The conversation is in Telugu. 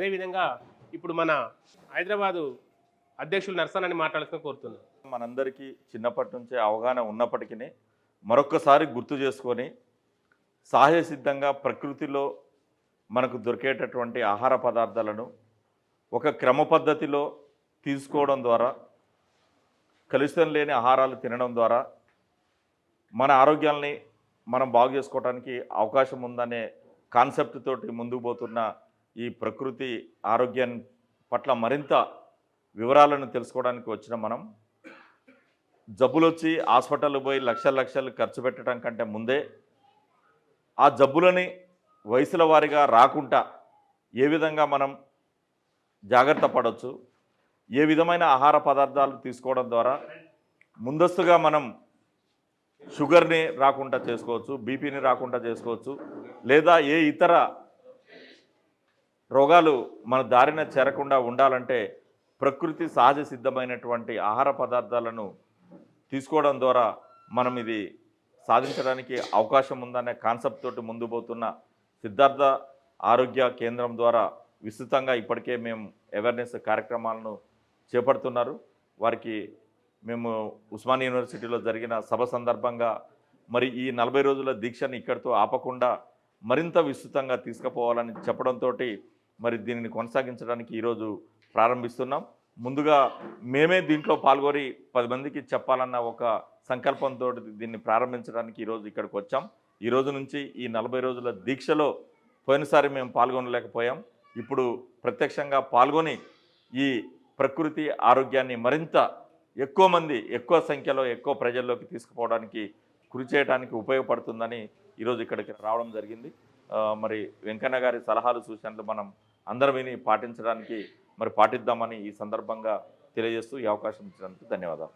అదేవిధంగా ఇప్పుడు మన హైదరాబాదు అధ్యక్షులు నర్సన్ మాట్లాడుతూ కోరుతున్నాను. మనందరికీ చిన్నప్పటి నుంచే అవగాహన ఉన్నప్పటికీ మరొక్కసారి గుర్తు చేసుకొని సాహసిద్ధంగా ప్రకృతిలో మనకు దొరికేటటువంటి ఆహార పదార్థాలను ఒక క్రమ పద్ధతిలో తీసుకోవడం ద్వారా కలుషితం లేని ఆహారాలు తినడం ద్వారా మన ఆరోగ్యాల్ని మనం బాగు చేసుకోవడానికి అవకాశం ఉందనే కాన్సెప్ట్ తోటి ముందుకు పోతున్న ఈ ప్రకృతి ఆరోగ్యం పట్ల మరింత వివరాలను తెలుసుకోవడానికి వచ్చిన మనం జబ్బులు వచ్చి హాస్పిటల్ పోయి లక్షల లక్షలు ఖర్చు పెట్టడం కంటే ముందే ఆ జబ్బులని వయసుల వారిగా రాకుండా ఏ విధంగా మనం జాగ్రత్త పడవచ్చు ఏ విధమైన ఆహార పదార్థాలు తీసుకోవడం ద్వారా ముందస్తుగా మనం షుగర్ని రాకుండా చేసుకోవచ్చు బీపీని రాకుండా చేసుకోవచ్చు లేదా ఏ ఇతర రోగాలు మన దారిన చేరకుండా ఉండాలంటే ప్రకృతి సహజ సిద్ధమైనటువంటి ఆహార పదార్థాలను తీసుకోవడం ద్వారా మనం ఇది సాధించడానికి అవకాశం ఉందనే కాన్సెప్ట్ తోటి ముందు పోతున్న సిద్ధార్థ ఆరోగ్య కేంద్రం ద్వారా విస్తృతంగా ఇప్పటికే మేము అవేర్నెస్ కార్యక్రమాలను చేపడుతున్నారు. వారికి మేము ఉస్మాని యూనివర్సిటీలో జరిగిన సభ సందర్భంగా మరి ఈ నలభై రోజుల దీక్షను ఇక్కడితో ఆపకుండా మరింత విస్తృతంగా తీసుకుపోవాలని చెప్పడంతో మరి దీనిని కొనసాగించడానికి ఈరోజు ప్రారంభిస్తున్నాం. ముందుగా మేమే దీంట్లో పాల్గొని పది మందికి చెప్పాలన్న ఒక సంకల్పంతో దీన్ని ప్రారంభించడానికి ఈరోజు ఇక్కడికి వచ్చాం. ఈరోజు నుంచి ఈ నలభై రోజుల దీక్షలో పోయినసారి మేము పాల్గొనలేకపోయాం. ఇప్పుడు ప్రత్యక్షంగా పాల్గొని ఈ ప్రకృతి ఆరోగ్యాన్ని మరింత ఎక్కువ మంది ఎక్కువ సంఖ్యలో ఎక్కువ ప్రజల్లోకి తీసుకుపోవడానికి కృషి చేయడానికి ఉపయోగపడుతుందని ఈరోజు ఇక్కడికి రావడం జరిగింది. మరి వెంకన్న గారి సలహాలు సూచనలు మనం అందరం విని పాటించడానికి మరి పాటిద్దామని ఈ సందర్భంగా తెలియజేస్తూ ఈ అవకాశం ఇచ్చినందుకు ధన్యవాదాలు.